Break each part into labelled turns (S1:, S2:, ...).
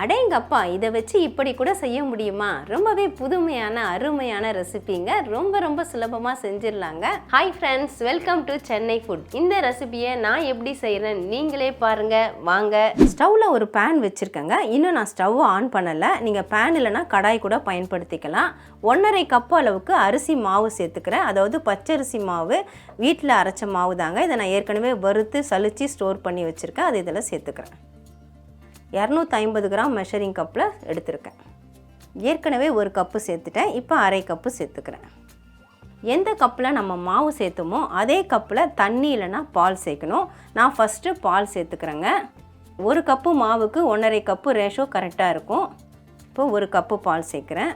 S1: அடேங்கப்பா இதை வச்சு இப்படி கூட செய்ய முடியுமா? ரொம்பவே புதுமையான அருமையான ரெசிபிங்க. ரொம்ப ரொம்ப சுலபமாக செஞ்சிடலாங்க. Hi friends welcome to Chennai food இந்த ரெசிபியை நான் எப்படி செய்கிறேன் நீங்களே பாருங்க. வாங்க. ஸ்டவ்வில் ஒரு பேன் வச்சுருக்கேங்க. இன்னும் நான் ஸ்டவ் ஆன் பண்ணலை. நீங்கள் பேன் இல்லைன்னா கடாய் கூட பயன்படுத்திக்கலாம். ஒன்றரை கப்பு அளவுக்கு அரிசி மாவு சேர்த்துக்கிறேன். அதாவது பச்சரிசி மாவு வீட்டில் அரைச்ச மாவு தாங்க இதை நான் ஏற்கனவே வறுத்து சலிச்சு ஸ்டோர் பண்ணி வச்சுருக்கேன். அது இதில் சேர்த்துக்கிறேன். இரநூத்தி ஐம்பது கிராம் மெஷரிங் கப்பில் எடுத்திருக்கேன். ஏற்கனவே ஒரு கப்பு சேர்த்துட்டேன் இப்போ அரை கப்பு சேர்த்துக்கிறேன். எந்த கப்பில் நம்ம மாவு சேர்த்தோமோ அதே கப்பில் தண்ணி இல்லைன்னா பால் சேர்க்கணும். நான் ஃபஸ்ட்டு பால் சேர்த்துக்கிறேங்க. ஒரு கப்பு மாவுக்கு ஒன்றரை கப்பு ரேஷோ கரெக்டாக இருக்கும். இப்போ ஒரு கப்பு பால் சேர்க்குறேன்.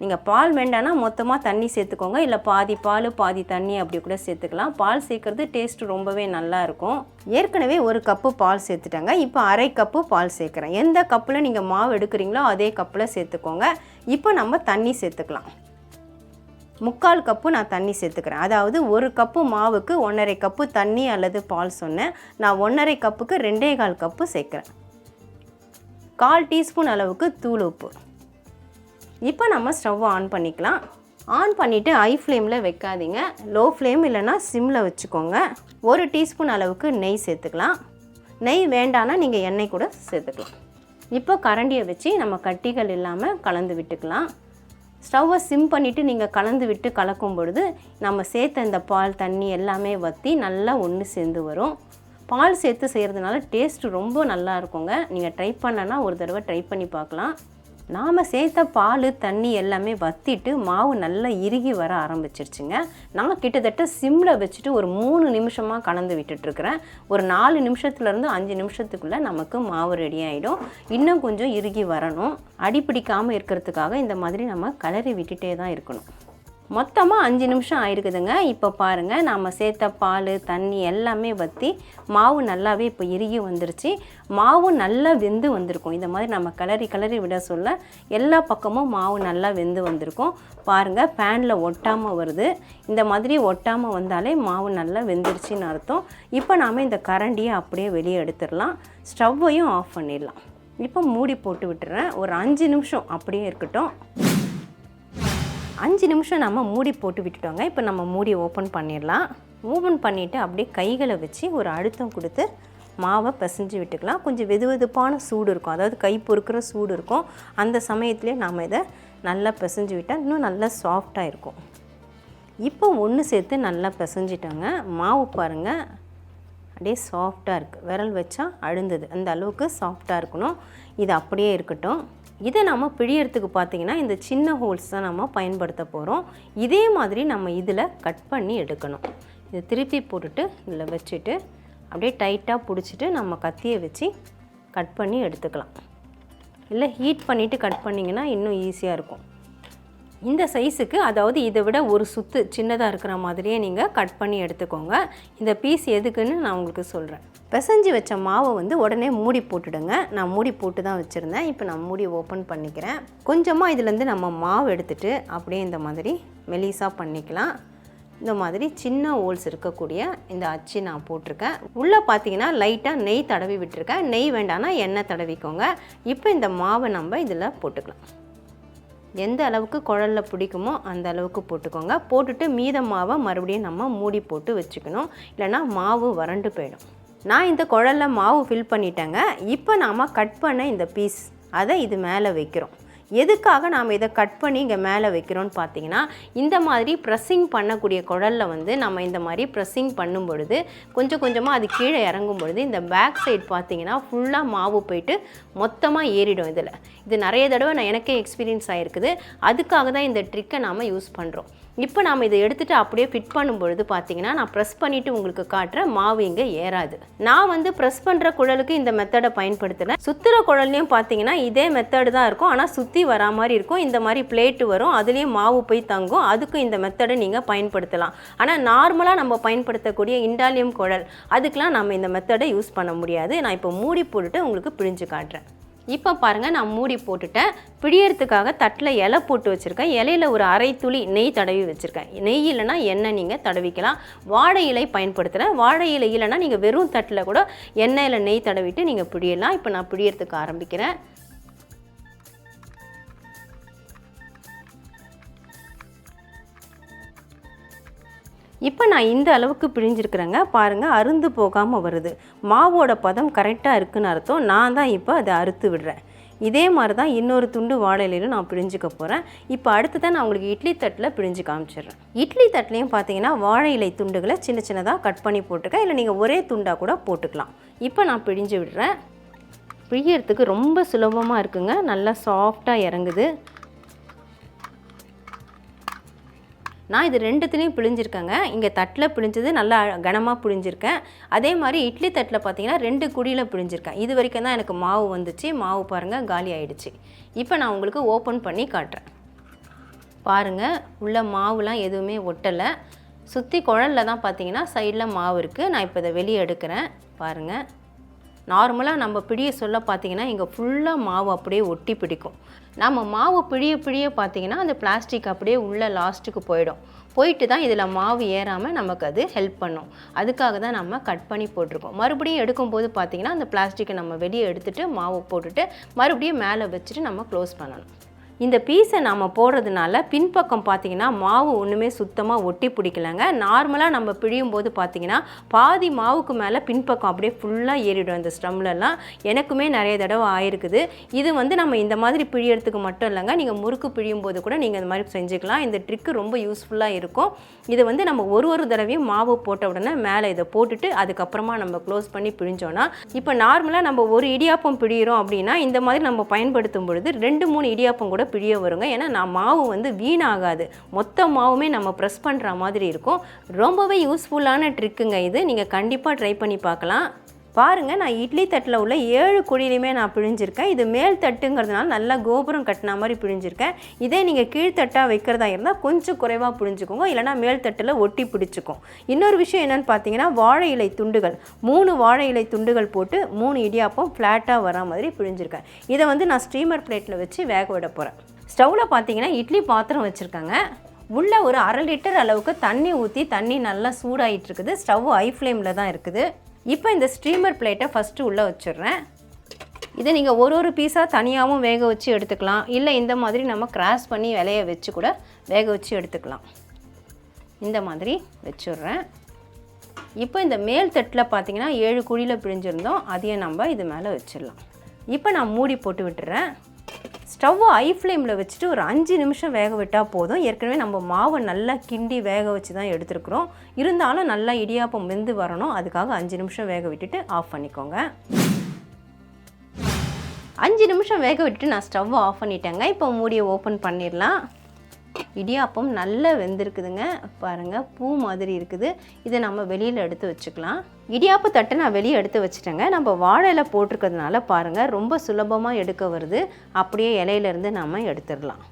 S1: நீங்கள் பால் வேண்டாம்னா மொத்தமாக தண்ணி சேர்த்துக்கோங்க. இல்லை பாதி பால் பாதி தண்ணி அப்படி கூட சேர்த்துக்கலாம். பால் சேர்க்குறது டேஸ்ட் ரொம்பவே நல்லா இருக்கும். ஏற்கனவே ஒரு கப்பு பால் சேர்த்துட்டாங்க. இப்போ அரை கப்பு பால் சேர்க்குறேன். எந்த கப்பில் நீங்கள் மாவு எடுக்கிறீங்களோ அதே கப்பில் சேர்த்துக்கோங்க. இப்போ நம்ம தண்ணி சேர்த்துக்கலாம். முக்கால் கப்பு நான் தண்ணி சேர்த்துக்கிறேன். அதாவது ஒரு கப்பு மாவுக்கு ஒன்றரை கப்பு தண்ணி அல்லது பால் சொன்னேன். நான் ஒன்றரை கப்புக்கு ரெண்டே கால் கப்பு சேர்க்குறேன். கால் டீஸ்பூன் அளவுக்கு தூள் உப்பு. இப்போ நம்ம ஸ்டவ் ஆன் பண்ணிக்கலாம். ஆன் பண்ணிவிட்டு ஹை ஃப்ளேமில் வைக்காதீங்க. லோ ஃப்ளேம் இல்லைன்னா சிம்மில் வச்சுக்கோங்க. ஒரு டீஸ்பூன் அளவுக்கு நெய் சேர்த்துக்கலாம். நெய் வேண்டான்னா நீங்கள் எண்ணெய் கூட சேர்த்துக்கலாம். இப்போ கரண்டியை வச்சு நம்ம கட்டிகள் இல்லாமல் கலந்து விட்டுக்கலாம். ஸ்டவ்வை சிம் பண்ணிவிட்டு நீங்கள் கலந்து விட்டு கலக்கும் பொழுது நம்ம சேர்த்த இந்த பால் தண்ணி எல்லாமே வற்றி நல்லா ஒன்று சேர்ந்து வரும். பால் சேர்த்து செய்கிறதுனால டேஸ்ட் ரொம்ப நல்லா இருக்குங்க. நீங்கள் ட்ரை பண்ணனா ஒரு தடவை ட்ரை பண்ணி பார்க்கலாம். நாம் சேர்த்த பால் தண்ணி எல்லாமே வற்றிட்டு மாவு நல்லா இறுகி வர ஆரம்பிச்சிருச்சுங்க. நான் கிட்டத்தட்ட சிம்மில் வச்சுட்டு ஒரு மூணு நிமிஷமாக கலந்து விட்டுட்ருக்குறேன். ஒரு நாலு நிமிஷத்துலேருந்து அஞ்சு நிமிஷத்துக்குள்ளே நமக்கு மாவு ரெடி ஆகிடும் இன்னும் கொஞ்சம் இறுகி வரணும். அடிப்பிடிக்காமல் இருக்கிறதுக்காக இந்த மாதிரி நம்ம கலரி விட்டுட்டே தான் இருக்கணும். மொத்தமாக அஞ்சு நிமிஷம் ஆயிருக்குதுங்க. இப்போ பாருங்கள் நாம் சேர்த்த பால் தண்ணி எல்லாமே வற்றி மாவு நல்லாவே இப்போ இறுகி வந்துருச்சு. மாவு நல்லா வெந்து வந்திருக்கும். இந்த மாதிரி நம்ம கலரி கலரி விட சொல்ல எல்லா பக்கமும் மாவு நல்லா வெந்து வந்திருக்கும். பாருங்கள் பேனில் ஒட்டாமல் வருது. இந்த மாதிரி ஒட்டாமல் வந்தாலே மாவு நல்லா வெந்துருச்சுன்னு அர்த்தம். இப்போ நாம் இந்த கரண்டியை அப்படியே வெளியே எடுத்துடலாம். ஸ்டவ்வையும் ஆஃப் பண்ணிடலாம். இப்போ மூடி போட்டு விட்டுறேன். ஒரு அஞ்சு நிமிஷம் அப்படியே இருக்கட்டும். அஞ்சு நிமிஷம் நம்ம மூடி போட்டு விட்டுட்டோங்க. இப்போ நம்ம மூடி ஓப்பன் பண்ணிடலாம். ஓப்பன் பண்ணிவிட்டு அப்படியே கைகளை வச்சு ஒரு அழுத்தம் கொடுத்து மாவை பிசைஞ்சு விட்டுக்கலாம். கொஞ்சம் வெது வெதுப்பான சூடு இருக்கும். அதாவது கை பொறுக்கிற சூடு இருக்கும். அந்த சமயத்துலேயே நாம் இதை நல்லா பிசைஞ்சு விட்டால் இன்னும் நல்லா சாஃப்டாக இருக்கும். இப்போ ஒன்று சேர்த்து நல்லா பிசைஞ்சிட்டோங்க. மாவு பாருங்கள் அப்படியே சாஃப்டாக இருக்குது விரல் வச்சா அழுந்தது. அந்த அளவுக்கு சாஃப்டாக இருக்கணும். இது அப்படியே இருக்கட்டும். இதை நம்ம பிழியறதுக்கு பார்த்தீங்கன்னா இந்த சின்ன ஹோல்ஸ் தான் நம்ம பயன்படுத்த போகிறோம் இதே மாதிரி நம்ம இதில் கட் பண்ணி எடுக்கணும். இதை திருப்பி போட்டுட்டு இதில் வச்சுட்டு அப்படியே டைட்டாக பிடிச்சிட்டு நம்ம கத்தியை வச்சு கட் பண்ணி எடுத்துக்கலாம். இல்லை ஹீட் பண்ணிவிட்டு கட் பண்ணிங்கன்னா இன்னும் ஈஸியாக இருக்கும். இந்த சைஸுக்கு அதாவது இதை விட ஒரு சுத்து சின்னதாக இருக்கிற மாதிரியே நீங்கள் கட் பண்ணி எடுத்துக்கோங்க. இந்த பீஸ் எதுக்குன்னு நான் உங்களுக்கு சொல்கிறேன் பிசைஞ்சு வச்ச மாவை வந்து உடனே மூடி போட்டுடுங்க. நான் மூடி போட்டு தான் வச்சுருந்தேன். இப்போ நான் மூடி ஓப்பன் பண்ணிக்கிறேன். கொஞ்சமாக இதுலேருந்து நம்ம மாவு எடுத்துட்டு அப்படியே இந்த மாதிரி மெலிசாக பண்ணிக்கலாம். இந்த மாதிரி சின்ன ஹோல்ஸ் இருக்கக்கூடிய இந்த அச்சு நான் போட்டிருக்கேன். உள்ளே பார்த்தீங்கன்னா லைட்டாக நெய் தடவி விட்டுருக்கேன். நெய் வேண்டாம்னா எண்ணெய் தடவிக்கோங்க. இப்போ இந்த மாவை நம்ம இதில் போட்டுக்கலாம். எந்த அளவுக்கு குழலில் பிடிக்குமோ அந்த அளவுக்கு போட்டுக்கோங்க. போட்டுட்டு மீத மாவை மறுபடியும் நம்ம மூடி போட்டு வச்சுக்கணும். இல்லைன்னா மாவு வறண்டு போயிடும். நான் இந்த குழலில் மாவு ஃபில் பண்ணிட்டேங்க. இப்போ நாம் கட் பண்ண இந்த பீஸ் அதை இது மேலே வைக்கிறோம். எதுக்காக நாம் இதை கட் பண்ணி இங்கே மேலே வைக்கிறோன்னு பார்த்தீங்கன்னா இந்த மாதிரி ப்ரெஸ்ஸிங் பண்ணக்கூடிய குழலில் வந்து நம்ம இந்த மாதிரி ப்ரெஸ்ஸிங் பண்ணும் பொழுது கொஞ்சம் கொஞ்சமாக அது கீழே இறங்கும் பொழுது இந்த பேக் சைட் பார்த்தீங்கன்னா ஃபுல்லாக மாவு போயிட்டு மொத்தமாக ஏறிடும் இதில். இது நிறைய தடவை நான் எனக்கே எக்ஸ்பீரியன்ஸ் ஆகிருக்குது அதுக்காக தான் இந்த ட்ரிக்கை நாம் யூஸ் பண்ணுறோம் இப்போ நாம் இதை எடுத்துகிட்டு அப்படியே ஃபிட் பண்ணும் பொழுது பார்த்தீங்கன்னா நான் ப்ரெஸ் பண்ணிவிட்டு உங்களுக்கு காட்டுறேன் மாவு இங்கே ஏறாது. நான் வந்து ப்ரெஸ் பண்ணுற குழலுக்கு இந்த மெத்தடை பயன்படுத்துகிறேன் சுற்றுற குழல்லையும் பார்த்தீங்கன்னா இதே மெத்தடு தான் இருக்கும். ஆனால் சுற்றி வரா மாதிரி இருக்கும். இந்த மாதிரி பிளேட்டு வரும். அதுலேயும் மாவு போய் தங்கும். அதுக்கும் இந்த மெத்தடை நீங்கள் பயன்படுத்தலாம். ஆனால் நார்மலாக நம்ம பயன்படுத்தக்கூடிய இண்டாலியம் குழல் அதுக்கெலாம் நம்ம இந்த மெத்தடை யூஸ் பண்ண முடியாது. நான் இப்போ மூடி போட்டுட்டு உங்களுக்கு பிழிஞ்சு காட்டுறேன். இப்போ பாருங்கள் நான் மூடி போட்டுட்டேன். பிடியறதுக்காக தட்டில் இலை போட்டு வச்சுருக்கேன். இலையில ஒரு அரை துளி நெய் தடவி வச்சுருக்கேன். நெய் இல்லைன்னா எண்ணெய் நீங்கள் தடவிக்கலாம். வாழை இலை பயன்படுத்துகிறேன் வாழை இலை இல்லைனா நீங்கள் வெறும் தட்டில் கூட எண்ணெயில் நெய் தடவிட்டு நீங்கள் பிடியலாம் இப்போ நான் பிடியறதுக்கு ஆரம்பிக்கிறேன். இப்போ நான் இந்த அளவுக்கு பிழிஞ்சிருக்கிறேங்க. பாருங்கள் அருந்து போகாமல் வருது. மாவோட பதம் கரெக்டாக இருக்குன்னு அர்த்தம். நான் தான் இப்போ அதை அறுத்து விடுறேன். இதே மாதிரி தான் இன்னொரு துண்டு வாழை நான் பிழிஞ்சுக்க போகிறேன் இப்போ அடுத்து தான் நான் உங்களுக்கு இட்லி தட்டில் பிழிஞ்சு காமிச்சிடுறேன். இட்லி தட்டிலையும் பார்த்தீங்கன்னா வாழை இலை துண்டுகளை சின்ன சின்னதாக கட் பண்ணி போட்டுக்க இல்லை நீங்கள் ஒரே துண்டாக கூட போட்டுக்கலாம். இப்போ நான் பிழிஞ்சு விடுறேன். பிழியறதுக்கு ரொம்ப சுலபமாக இருக்குங்க. நல்லா சாஃப்டாக இறங்குது. நான் இது ரெண்டுத்துலேயும் பிழிஞ்சிருக்கேங்க. இங்கே தட்டில் பிழிஞ்சது நல்லா கனமாக பிழிஞ்சிருக்கேன். அதே மாதிரி இட்லி தட்டில் பார்த்தீங்கன்னா ரெண்டு குடியில் பிழிஞ்சிருக்கேன். இது வரைக்கும் தான் எனக்கு மாவு வந்துச்சு. மாவு பாருங்கள் காலி ஆயிடுச்சு. இப்போ நான் உங்களுக்கு ஓப்பன் பண்ணி காட்டுறேன். பாருங்கள் உள்ள மாவுலாம் எதுவுமே ஒட்டலை. சுற்றி குழலில் தான் பார்த்தீங்கன்னா சைடில் மாவு இருக்குது நான் இப்போ இதை வெளியே எடுக்கிறேன். பாருங்கள் நார்மலாக நம்ம பிடிய சொல்ல பார்த்தீங்கன்னா இங்கே ஃபுல்லாக மாவு அப்படியே ஒட்டி பிடிக்கும். நம்ம மாவு பிழிய பிழிய பார்த்தீங்கன்னா அந்த பிளாஸ்டிக் அப்படியே உள்ளே லாஸ்ட்டுக்கு போயிடும். போயிட்டு தான் இதில் மாவு ஏறாமல் நமக்கு அது ஹெல்ப் பண்ணும். அதுக்காக தான் நம்ம கட் பண்ணி போட்டிருக்கோம். மறுபடியும் எடுக்கும்போது பார்த்திங்கன்னா அந்த பிளாஸ்டிக்கை நம்ம வெளியே எடுத்துகிட்டு மாவு போட்டுட்டு மறுபடியும் மேலே வச்சுட்டு நம்ம க்ளோஸ் பண்ணணும். இந்த பீஸை நாம் போடுறதுனால பின்பக்கம் பார்த்தீங்கன்னா மாவு ஒன்றுமே சுத்தமாக ஒட்டி பிடிக்கலங்க. நார்மலாக நம்ம பிழியும் போது பார்த்தீங்கன்னா பாதி மாவுக்கு மேலே பின்பக்கம் அப்படியே ஃபுல்லாக ஏறிடும் இந்த ஸ்டம்லலாம். எனக்குமே நிறைய தடவை ஆயிருக்குது. இது வந்து நம்ம இந்த மாதிரி பிழியறதுக்கு மட்டும் இல்லைங்க. நீங்கள் முறுக்கு பிழியும் போது கூட நீங்கள் இந்த மாதிரி செஞ்சுக்கலாம். இந்த ட்ரிக்கு ரொம்ப யூஸ்ஃபுல்லாக இருக்கும். இது வந்து நம்ம ஒரு ஒரு தடவையும் மாவு போட்ட உடனே மேலே இதை போட்டுட்டு அதுக்கப்புறமா நம்ம க்ளோஸ் பண்ணி பிழிஞ்சோன்னா இப்போ நார்மலாக நம்ம ஒரு இடியாப்பம் பிழிகிறோம் அப்படின்னா இந்த மாதிரி நம்ம பயன்படுத்தும் பொழுது ரெண்டு மூணு இடியாப்பம் கூட பிழிய வருங்க. ஏன்னா நான் மாவு வந்து வீணாகாது. மொத்த மாவுமே நம்ம ப்ரெஸ் பண்ணுற மாதிரி இருக்கும். ரொம்பவே யூஸ்ஃபுல்லான ட்ரிக்குங்க இது. நீங்கள் கண்டிப்பாக ட்ரை பண்ணி பார்க்கலாம். பாருங்கள் நான் இட்லி தட்டில் உள்ள ஏழு குழியிலையுமே நான் பிழிஞ்சிருக்கேன். இது மேல் தட்டுங்கிறதுனால நல்லா கோபுரம் கட்டின மாதிரி பிழிஞ்சிருக்கேன். இதே நீங்கள் கீழ்த்தட்டாக வைக்கிறதா இருந்தால் கொஞ்சம் குறைவாக பிழிஞ்சுக்கோங்க. இல்லைனா மேல் தட்டில் ஒட்டி பிடிச்சிக்கும். இன்னொரு விஷயம் என்னென்னு பார்த்தீங்கன்னா வாழை இலை துண்டுகள். மூணு வாழை இலை துண்டுகள் போட்டு மூணு இடியாப்பம் ஃப்ளாட்டாக வரா மாதிரி பிழிஞ்சிருக்கேன். இதை வந்து நான் ஸ்டீமர் பிளேட்டில் வச்சு வேக விட போகிறேன் ஸ்டவ்வில் பார்த்தீங்கன்னா இட்லி பாத்திரம் வச்சுருக்காங்க. உள்ளே ஒரு அரை லிட்டர் அளவுக்கு தண்ணி ஊற்றி தண்ணி நல்லா சூடாகிட்டு இருக்குது. ஸ்டவ் ஹை ஃப்ளேமில் தான் இருக்குது. இப்போ இந்த ஸ்டீமர் பிளேட்டை ஃபஸ்ட்டு உள்ளே வச்சிடுறேன். இதை நீங்கள் ஒரு ஒரு பீஸாக தனியாகவும் வேக வச்சு எடுத்துக்கலாம். இல்லை இந்த மாதிரி நம்ம கிராஸ் பண்ணி விலைய வச்சு கூட வேக வச்சு எடுத்துக்கலாம். இந்த மாதிரி வச்சுடுறேன். இப்போ இந்த மேல் தட்டில் பார்த்தீங்கன்னா ஏழு குழியில் பிழிஞ்சிருந்தோம் அதையும் நம்ம இது மேலே வச்சிடலாம். இப்போ நான் மூடி போட்டு விட்டுறேன். ஸ்டவ்வை ஐ ஃப்ளேமில் வச்சுட்டு ஒரு அஞ்சு நிமிஷம் வேக விட்டால் போதும். ஏற்கனவே நம்ம மாவை நல்லா கிண்டி வேக வச்சு தான் எடுத்துருக்குறோம். இருந்தாலும் நல்லா இடியாப்பம் வெந்து வரணும். அதுக்காக அஞ்சு நிமிஷம் வேக விட்டுட்டு ஆஃப் பண்ணிக்கோங்க. அஞ்சு நிமிஷம் வேக விட்டுட்டு நான் ஸ்டவ்வை ஆஃப் பண்ணிட்டேங்க. இப்போ மூடியை ஓப்பன் பண்ணிடலாம். இடியாப்பம் நல்லா வெந்திருக்குதுங்க. பாருங்கள் பூ மாதிரி இருக்குது. இதை நம்ம வெளியில் எடுத்து வச்சுக்கலாம். இடியாப்பு தட்டை நான் வெளியே எடுத்து வச்சுட்டேங்க. நம்ம வாழை இலை போட்டிருக்கிறதுனால பாருங்கள் ரொம்ப சுலபமாக எடுக்க வருது. அப்படியே இலையிலேருந்து நம்ம எடுத்துடலாம்.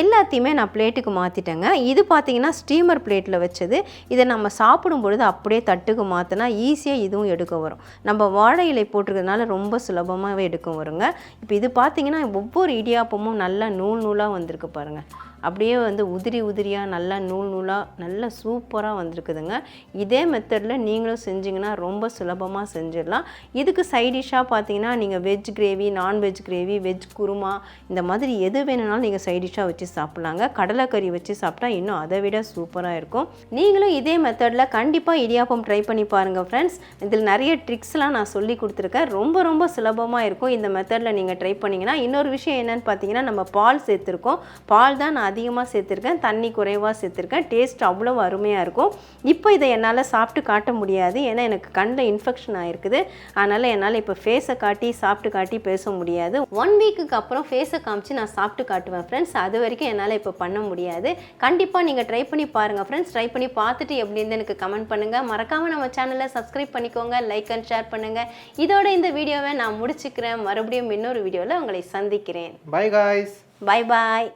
S1: எல்லாத்தையுமே நான் பிளேட்டுக்கு மாற்றிட்டேங்க இது பார்த்தீங்கன்னா ஸ்டீமர் பிளேட்டில் வச்சது. இதை நம்ம சாப்பிடும் பொழுது அப்படியே தட்டுக்கு மாற்றினா ஈஸியாக இதுவும் எடுக்க வரும். நம்ம வாழை இலை போட்டிருக்கிறதுனால ரொம்ப சுலபமாகவே எடுக்க வருங்க. இப்போ இது பார்த்தீங்கன்னா ஒவ்வொரு இடியாப்பமும் நல்லா நூல் நூலாக வந்திருக்கு பாருங்கள் அப்படியே வந்து உதிரி உதிரியாக நல்லா நூல் நூலாக நல்லா சூப்பராக வந்திருக்குதுங்க. இதே மெத்தடில் நீங்களும் செஞ்சிங்கன்னா ரொம்ப சுலபமாக செஞ்சிடலாம். இதுக்கு சைடிஷ்ஷாக பார்த்தீங்கன்னா நீங்கள் veg gravy non veg gravy veg kurma இந்த மாதிரி எது வேணும்னாலும் நீங்கள் சைடிஷ்ஷாக வச்சு சாப்பிட்லாங்க. கடலைக்கறி வச்சு சாப்பிட்டா இன்னும் அதை விட சூப்பராக இருக்கும். நீங்களும் இதே மெத்தடில் கண்டிப்பாக இடியாப்பம் ட்ரை பண்ணி பாருங்கள் ஃப்ரெண்ட்ஸ் இதில் நிறைய ட்ரிக்ஸ்லாம் நான் சொல்லி கொடுத்துருக்கேன். ரொம்ப ரொம்ப சுலபமாக இருக்கும். இந்த மெத்தடில் நீங்கள் ட்ரை பண்ணிங்கன்னா இன்னொரு விஷயம் என்னென்னு பார்த்தீங்கன்னா நம்ம பால் சேர்த்துருக்கோம். பால் தான் நான் அதிகமாக சேர்த்துருக்கேன் தண்ணி குறைவாக சேர்த்துருக்கேன் டேஸ்ட் அவ்வளோ அருமையாக இருக்கும். இப்போ இதை என்னால் சாப்பிட்டு காட்ட முடியாது ஏன்னா எனக்கு கண்ணில் இன்ஃபெக்ஷன் ஆகிருக்குது அதனால் என்னால் இப்போ ஃபேஸை காட்டி சாப்பிட்டு காட்டி பேச முடியாது. ஒன் வீக்குக்கு அப்புறம் ஃபேஸை காமிச்சு நான் சாப்பிட்டு காட்டுவேன் ஃப்ரெண்ட்ஸ் அது வரைக்கும் என்னால் இப்போ பண்ண முடியாது. கண்டிப்பாக நீங்கள் ட்ரை பண்ணி பாருங்கள் ஃப்ரெண்ட்ஸ் ட்ரை பண்ணி பார்த்துட்டு எப்படி இருந்து எனக்கு கமெண்ட் பண்ணுங்கள் மறக்காமல் நம்ம சேனலை சப்ஸ்கிரைப் பண்ணிக்கோங்க லைக் அண்ட் ஷேர் பண்ணுங்கள் இதோட இந்த வீடியோவை நான் முடிச்சுக்கிறேன். மறுபடியும் இன்னொரு வீடியோவில் உங்களை சந்திக்கிறேன்.
S2: Bye guys.
S1: Bye bye